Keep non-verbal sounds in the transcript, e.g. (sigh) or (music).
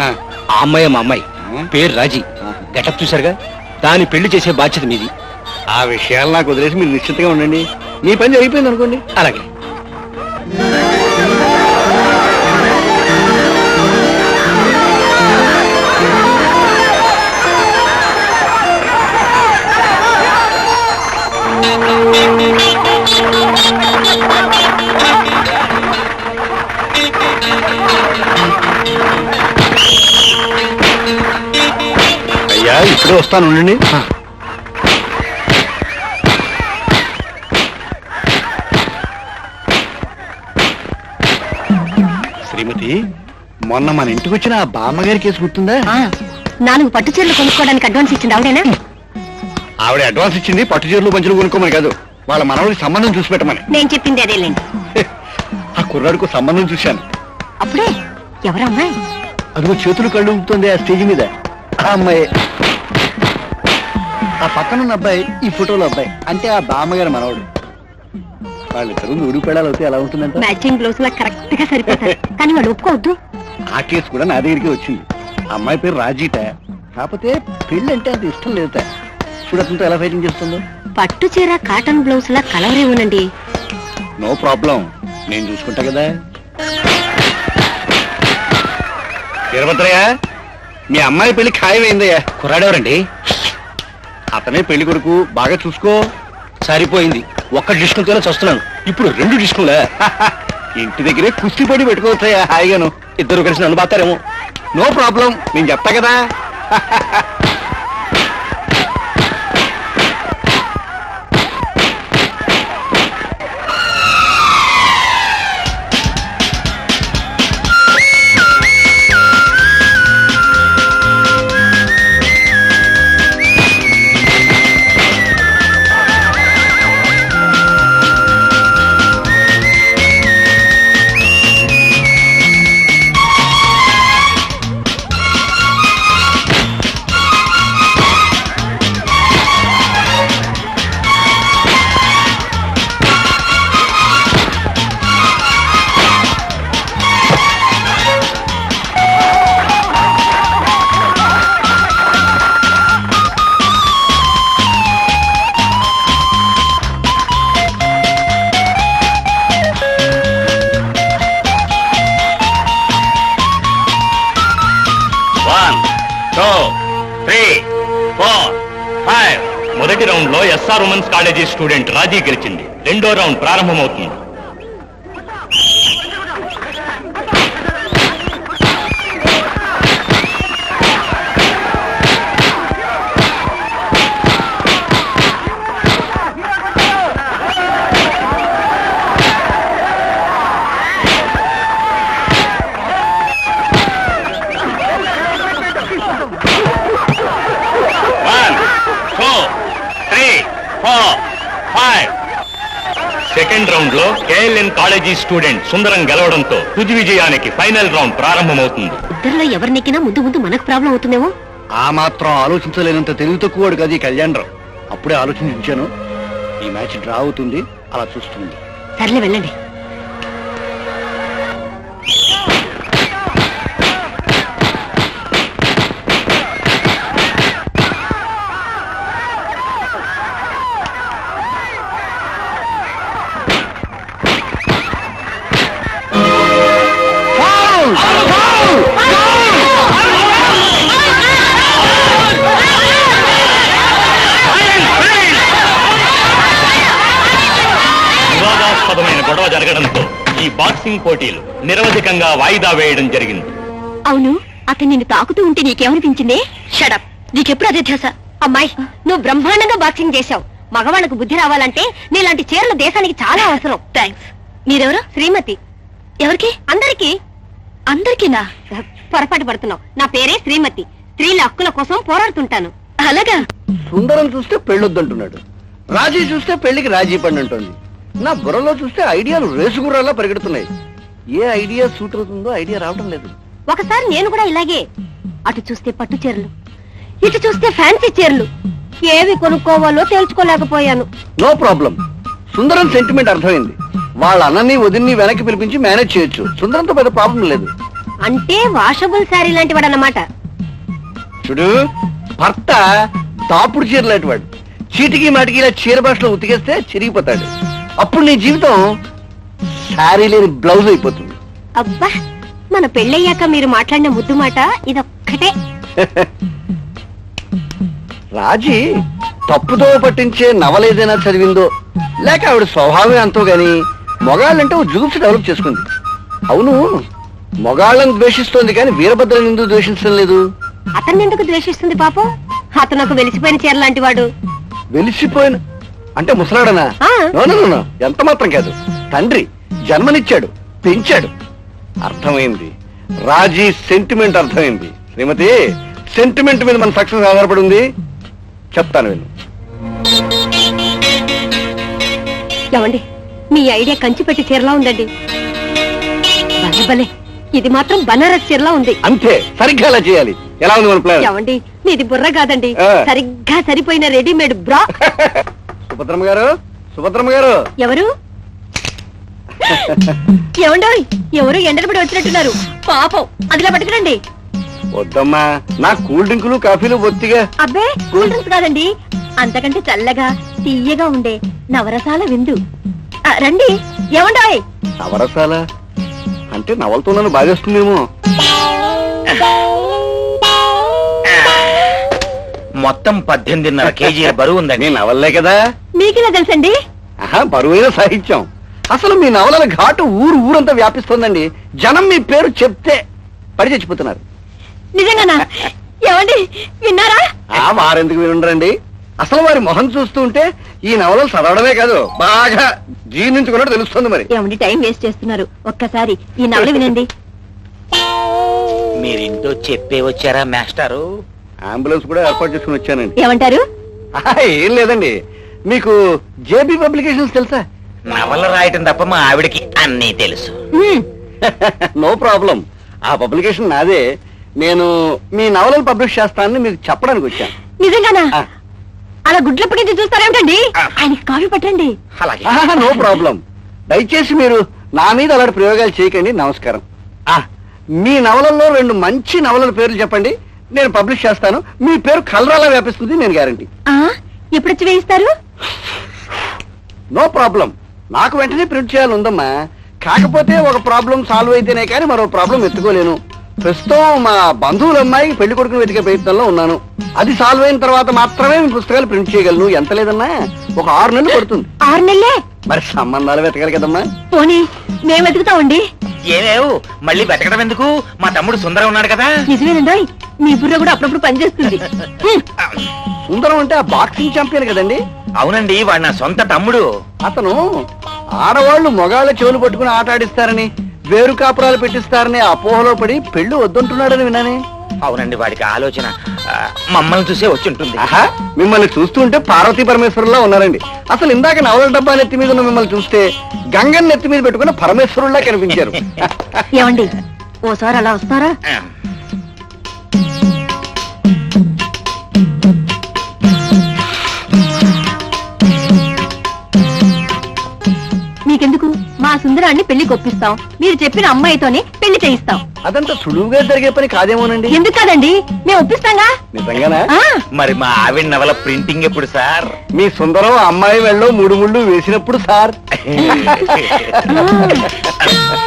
ఆ, అమ్మాయి మా అమ్మాయి. పేరు రాజీ. గెటప్ చూసారుగా దాని పెళ్ళి చేసే బాధ్యత మీది. ఆ విషయాలు నాకు వదిలేసి మీరు నిశ్చితంగా ఉండండి. మీ పని జరిగిపోయింది అనుకోండి అలాగే. వస్తాను ఉండండి శ్రీమతి మొన్న మన ఇంటికి వచ్చిన ఆ బామ్మగారి కేసు గుర్తుందా? నాలుగు పట్టు చీరలు కొనుక్కోవడానికి అడ్వాన్స్ ఇచ్చింది ఆవిడేనా? ఆవిడ అడ్వాన్స్ ఇచ్చింది పట్టు చీరలు పంచులు కొనుక్కోమని కాదు. వాళ్ళ మనవడికి సంబంధం చూసి పెట్టమని. నేను చెప్పింది అదేలేండి. ఆ కుర్రాడికి సంబంధం చూశాను. అప్పుడే ఎవరమ్మాయి? అదిగో చేతులు కళ్ళు ఊపుతుంది ఆ స్టేజ్ మీద. ఆ అమ్మాయి. ఆ పక్కన ఉన్న అబ్బాయి ఈ ఫోటోలో అబ్బాయి అంటే ఆ బామ్మగారి మనవడు. వాళ్ళిద్దరు నూరు పెడాలు అవుతే ఎలా ఉంటుందంట? మ్యాచింగ్ బ్లౌజ్ లా కరెక్ట్గా సరిపోతారు కానీ వాళ్ళు ఒప్పుకోవద్దు. ఆ కేసు కూడా నా దగ్గరికి వచ్చింది అమ్మాయి పేరు రాజీట కాకపోతే పెళ్ళి అంటే అంత ఇష్టం లేదట. చూడటంతో ఎలా ఫైటింగ్ చేస్తుందో. పట్టు చీర కాటన్ బ్లౌజ్ లా కలవరే ఉండండి నో ప్రాబ్లం నేను చూసుకుంటా కదా. వీరభద్రయ్య మీ అమ్మాయి పెళ్ళి ఖాయమైందయ్యా. కుర్రాడెవరండి అతనే పెళ్ళి కొడుకు. బాగా చూసుకో. సరిపోయింది. ఒక్క డిస్కులతోనే చస్తున్నాను. ఇప్పుడు రెండు డిస్కులే. (laughs) ఇంటి దగ్గరే కుస్తీ పడి పెట్టుకోవచ్చా హాయిగాను. ఇద్దరు కలిసి నన్ను బాతారేమో. No problem. నేను చెప్తా కదా. (laughs) ఉమెన్స్ కాలేజీ స్టూడెంట్ రాజీ గెలిచింది. రెండో రౌండ్ ప్రారంభమవుతుంది. సెకండ్ రౌండ్లో కేఎల్ఎన్ కాలేజీ స్టూడెంట్ సుందరం గెలవడంతో తుది విజయానికి ఫైనల్ రౌండ్ ప్రారంభమవుతుంది. ఇద్దరిలో ఎవరు నెక్కినా ముందు ముందు మనకు ప్రాబ్లం అవుతుందేమో? ఆ మాత్రం ఆలోచించలేనంత తెలివి తక్కువడు కదా ఈ కళ్యాణరావు. అప్పుడే ఆలోచించాను. ఈ మ్యాచ్ డ్రా అవుతుంది అలా చూస్తుంది. సర్లే వెళ్ళండి. బాక్సింగ్ పోటీలు నిరవధికంగా వాయిదా వేయడం జరిగింది. అవును అతను నిన్ను తాకుతూ ఉంటే నీకేమనిపించింది షడప్ నీకెప్పుడు అదే ధ్యాస? అమ్మాయి నువ్వు బ్రహ్మాండంగా బాక్సింగ్ చేశావు. మగవాళ్ళకు బుద్ధి రావాలంటే నీలాంటి చీరలు దేశానికి చాలా అవసరం. థ్యాంక్స్ మీరెవరు? శ్రీమతి. ఎవరికి? అందరికి. అందరికీనా? పొరపాటు పడుతున్నావు. నా పేరే శ్రీమతి. స్త్రీల హక్కుల కోసం పోరాడుతుంటాను. అలాగా? సుందరం చూస్తే పెళ్ళొద్దంటున్నాడు. రాజీ చూస్తే పెళ్ళికి రాజీ పడి అంటుంది నా బుర్రలో చూస్తే ఐడియాలు రేసుగుర్రాలా పరిగెడుతున్నాయి. ఏ ఐడియా సూట్ అవుతుందో ఐడియా రావడం లేదు. ఒకసారి నేను కూడా ఇలాగే అటు చూస్తే పట్టు చీరలు ఇటు చూస్తే ఫ్యాన్సీ చీరలు. ఏవి కొనుక్కోవాలో తేల్చుకోలేకపోయాను. No problem. సుందరం సెంటిమెంట్ అర్థమైంది. వాళ్ళ అన్నని వదిన్ని వెనక్కి పిలిపించి మేనేజ్ చేయొచ్చు. సుందరంతో పెద్ద ప్రాబ్లం లేదు. అంటే వాషబుల్ శారీ లాంటి వాడు అన్నమాట చూడు భర్త దాపుడు చీర లాంటి వాడు చీటికి మాటికి ఇలా చీర భాషలో ఉతికేస్తే చిరిగిపోతాడు. అప్పుడు నీ జీవితం శారీ లేని బ్లౌజ్ అయిపోతుంది. అబ్బా మన పెళ్ళయ్యాక మీరు మాట్లాడిన ముద్దు మాట ఇదొక్కటే. రాజీ తప్పుదో పట్టించే నవలేదైనా చదివిందో లేక ఆవిడ స్వభావం ఎంతో గాని మొగాళ్ళంటే ఓ జుగుప్స్ డెవలప్ చేసుకుంది. అవును మొగాళ్ళని ద్వేషిస్తోంది కానీ వీరభద్రని ఎందుకు ద్వేషించడం లేదు? అతన్ని ఎందుకు ద్వేషిస్తుంది పాపం? అతను ఒక వెలిసిపోయిన చీర లాంటి వాడు వెలిసిపోయిన అంటే ముసలాడనా. ఎంత మాత్రం కాదు. తండ్రి జన్మనిచ్చాడు పెంచాడు. అర్థమైంది. రాజీ సెంటిమెంట్ అర్థమైంది. శ్రీమతి సెంటిమెంట్ మీద మన సక్సెస్ ఆధారపడి ఉంది చెప్తాను విను. ఏమండి మీ ఐడియా కంచి పెట్టి చీరలా ఉందండి. భలే ఇది మాత్రం బనారస్ చీరలా ఉంది. అంతే సరిగ్గా అలా చేయాలి. ఎలా ఉంది మన ప్లాన్? ఏమండి మీది బుర్ర కాదండి. సరిగ్గా సరిపోయిన రెడీమేడ్ బ్రా. (laughs) సుభద్రమ్మ గారు? సుభద్రమ్మ గారు? ఎవరు? ఏమండోయ్ ఎవరు ఎండలపడి వచ్చినట్టున్నారు. పాపం. అదిలా పట్టుకురండి. వద్దమ్మా నా కూల్ డ్రింకులు కాఫీలు బొత్తిగా అబ్బే కూల్ డ్రింక్స్ కాదండి. అంతకంటే చల్లగా తీయగా ఉండే నవరసాల విందు. ఆ, రండి. ఏమండోయ్ నవరసాల? అంటే నవలతో నన్ను బాగేస్తుందేమో మొత్తం పద్దెనిమిదిన్నర కేజీల (laughs) బరువు ఉందండి. నవల్లే కదా? మీకెలా తెలుసండి? ఆహా బరువైన సాహిత్యం. అసలు మీ నవలల ఘాటు ఊరు ఊరంతా వ్యాపిస్తోందండి. జనం మీ పేరు చెప్తే పడి చచ్చిపోతున్నారు. నిజంగానా? ఏమండి విన్నారా? ఆ వారెందుకు వినుండరండి? అసలు వారి మొహం చూస్తూ ఉంటే ఈ నవలలు చదవడమే కాదు బాగా జీర్ణించుకున్నట్టు తెలుస్తుంది మరి. ఏమండి టైం వేస్ట్ చేస్తున్నారు. ఒక్కసారి ఈ నవల వినండి. మీరింటో చెప్పే వచ్చారా మాస్టారు? అంబులెన్స్ కూడా ఏర్పాటు చేసుకుని వచ్చానండి. ఏమంటారు? ఏం లేదండి. మీకు జేబీ పబ్లికేషన్స్ తెలుసా? నవల రాయటం తప్ప మా ఆవిడకి అన్నీ తెలుసు. (laughs) No problem. ఆ పబ్లికేషన్ నాదే. నేను మీ నవలలు పబ్లిష్ చేస్తానని మీకు చెప్పడానికి వచ్చాను. నిజంగానా. అలా గుడ్లప్పటి నుంచి చూస్తారేమిటండి. ఆయనకి కాఫీ పట్టండి. అలాగే. No problem. దయచేసి మీరు నా మీద అలాంటి ప్రయోగాలు చేయకండి. నమస్కారం. ఆ, మీ నవలల్లో రెండు మంచి నవలల పేర్లు చెప్పండి. నేను పబ్లిష్ చేస్తాను. మీ పేరు కలరాలా వ్యాపిస్తుంది నేను గ్యారంటీ. ఎప్పుడొచ్చి వేయిస్తారు? No problem. నాకు వెంటనే ప్రింట్ చేయాలి ఉందమ్మా. కాకపోతే ఒక ప్రాబ్లం సాల్వ్ అయితేనే కానీ మరో ప్రాబ్లం ఎత్తుకోలేను. ప్రస్తుతం మా బంధువుల అమ్మాయి పెళ్ళి కొడుకుని వెతికే ప్రయత్నంలో ఉన్నాను. అది సాల్వ్ అయిన తర్వాత మాత్రమే పుస్తకాలు ప్రింట్ చేయగలను. ఎంత లేదన్నా? ఒక ఆరు నెలలు పడుతుంది. ఆరు నెలలే? మరి సంబంధాలు వెతకాలి కదమ్మా. పోనీ మేము వెతుకుతామండి. ఏమేవు? మళ్ళీ బతకడం ఎందుకు? మా తమ్ముడు సుందరం ఉన్నాడు కదా. నిజమేనండి మీ బుర్ర కూడా అప్పుడప్పుడు పనిచేస్తుంది. సుందరం అంటే ఆ బాక్సింగ్ ఛాంపియన్ కదండి? అవునండి వాడు నా సొంత తమ్ముడు. అతను ఆడవాళ్ళు మొగాళ్ళ చెవులు పట్టుకుని ఆట ఆడిస్తారని వేరు కాపురాలు పెట్టిస్తారని అపోహలో పడి పెళ్ళి వద్దంటున్నాడని విన్నానే. అవునండి వాడికి ఆలోచన ఆ, మమ్మల్ని చూసే వచ్చి ఉంటుంది. ఆహా మిమ్మల్ని చూస్తుంటే పార్వతీ పరమేశ్వరులా ఉన్నారండి. అసలు ఇందాక నవల డబ్బా నెత్తి మీద ఉన్న మిమ్మల్ని చూస్తే గంగన్ నెత్తి మీద పెట్టుకున్న పరమేశ్వరుల్లా కనిపించారు. ఏమండి ఓసారి అలా వస్తారా? ఆ, మా సుందరాన్ని పెళ్ళి కొప్పిస్తాం మీరు చెప్పిన అమ్మాయితోనే పెళ్ళి చేయిస్తాం. అదంతా సులువుగా జరిగే పని కాదేమోనండి? ఎందుకు కాదండి? మేము ఒప్పిస్తాంగా? నిజంగానా? ఆ, మరి మా ఆవిడ నవల ప్రింటింగ్ ఎప్పుడు సార్? మీ సుందరం అమ్మాయి వెళ్ళో మూడు ముళ్ళు వేసినప్పుడు సార్. (laughs)